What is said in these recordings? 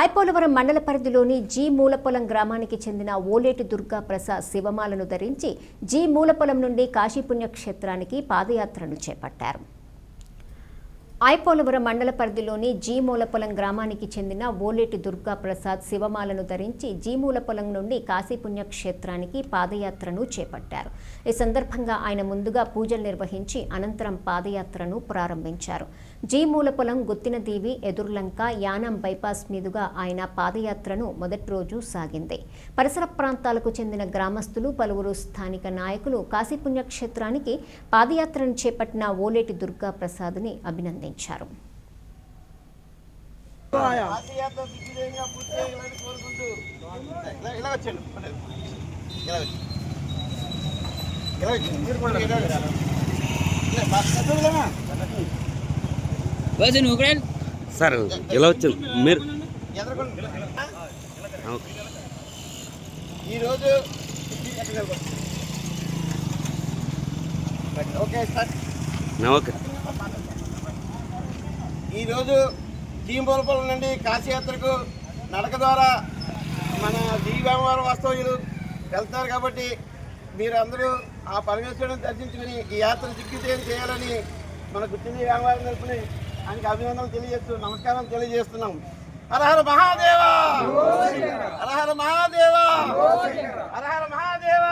ఐపోలవరం మండల పరిధిలోని జీ మూలపొలం గ్రామానికి చెందిన ఓలేటి దుర్గా ప్రసాద్ శివమాలను ధరించి జీ మూలపొలం నుండి కాశీపుణ్యక్షేత్రానికి పాదయాత్రను చేపట్టారు. ఐపోలవరం మండల పరిధిలోని జీమూలపొలం గ్రామానికి చెందిన ఓలేటి దుర్గా ప్రసాద్ శివమాలను ధరించి జీమూలపొలం నుండి కాశీపుణ్య క్షేత్రానికి పాదయాత్రను చేపట్టారు. ఈ సందర్భంగా ఆయన ముందుగా పూజలు నిర్వహించి అనంతరం పాదయాత్రను ప్రారంభించారు. జీమూలపొలం గుత్తినదీవి ఎదుర్లంక యానం బైపాస్ మీదుగా ఆయన పాదయాత్రను మొదటి రోజు సాగింది. పరిసర ప్రాంతాలకు చెందిన గ్రామస్తులు పలువురు స్థానిక నాయకులు కాశీపుణ్య క్షేత్రానికి పాదయాత్రను చేపట్టిన ఓలేటి దుర్గా ప్రసాద్ని అభినందించారు. కూడా సార్ ఇలా వచ్చింది మీరు. ఈరోజు ఓకే స్టార్ట్ ఓకే ఈరోజు జీంబోలపల్లి నుండి కాశీయాత్రకు నడక ద్వారా మన జీవామవారం వస్తువులు వెళ్తున్నారు కాబట్టి మీరు అందరూ ఆ పరమేశ్వరుని దర్శించుకుని ఈ యాత్ర దిగ్విజయం చేయాలని మన గుర్తింది వ్యామవారం తరపుని ఆయనకి అభినందనలు తెలియజేస్తూ నమస్కారం తెలియజేస్తున్నాం. హరహర మహాదేవ! హరహర మహాదేవ! హరహర మహాదేవ!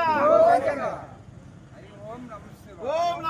ఓం నమ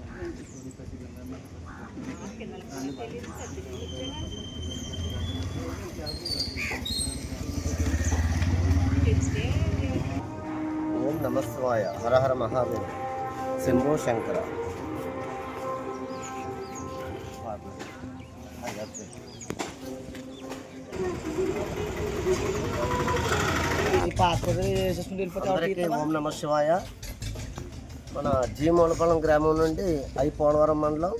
ఓం నమస్వాయ హర హర మహాదేవ. శంభో శంకర. అందరికీ ఓం నమ శివాయ. మన జీ మూలపాలెం గ్రామం నుండి ఐ పోలవరం మండలం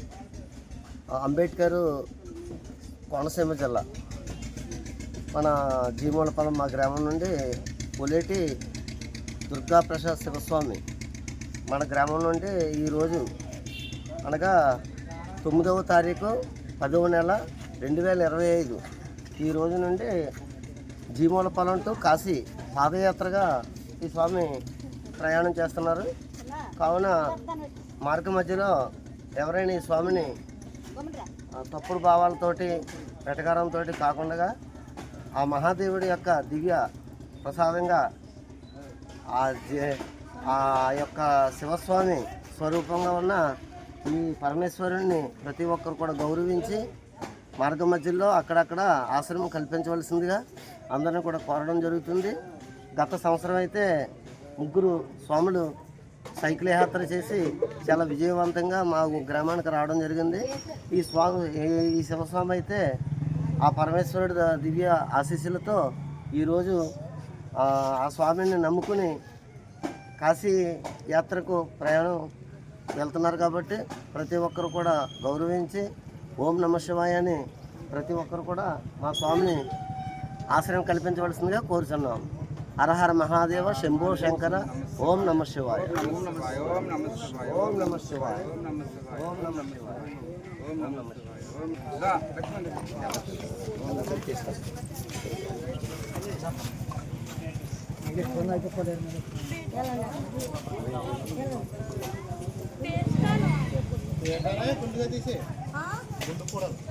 అంబేద్కర్ కోనసీమ జిల్లా. మన జీమూలపాలెం మా గ్రామం నుండి పొలేటి దుర్గా ప్రసాద్ శివస్వామి మన గ్రామం నుండి ఈరోజు అనగా తొమ్మిదవ తారీఖు పదవ నెల రెండు వేల ఇరవై ఐదు. ఈ రోజు నుండి జీమూలపాలెం టు కాశీ పాదయాత్రగా ఈ స్వామి ప్రయాణం చేస్తున్నారు. కావున మార్గ మధ్యలో ఎవరైనా ఈ స్వామిని తప్పుడు భావాలతోటి వెటకారంతో కాకుండా ఆ మహాదేవుడి యొక్క దివ్య ప్రసాదంగా ఆ ఆ యొక్క శివస్వామి స్వరూపంగా ఉన్న ఈ పరమేశ్వరుణ్ణి ప్రతి ఒక్కరు కూడా గౌరవించి మార్గ మధ్యలో అక్కడక్కడ ఆశ్రమం కల్పించవలసిందిగా అందరిని కూడా కోరడం జరుగుతుంది. గత సంవత్సరం అయితే ముగ్గురు స్వాములు సైకిల్ యాత్ర చేసి చాలా విజయవంతంగా మా గ్రామానికి రావడం జరిగింది. ఈ స్వామి ఈ- శివస్వామి అయితే ఆ పరమేశ్వరుడు దివ్య ఆశీస్సులతో ఈరోజు ఆ ఆ స్వామిని నమ్ముకుని కాశీ యాత్రకు ప్రయాణం వెళ్తున్నారు కాబట్టి ప్రతి ఒక్కరు కూడా గౌరవించి ఓం నమ శివాయ అని ప్రతి ఒక్కరు కూడా మా స్వామిని ఆశ్రయం కల్పించవలసిందిగా కోరుచున్నాం. హరహర మహాదేవ శంభో శంకర ఓం నమ శివాయ ఓం నమ శివాయ ఓం నమ శివాయ ఓం నమ శివాయ ఓం నమ శివాయ హర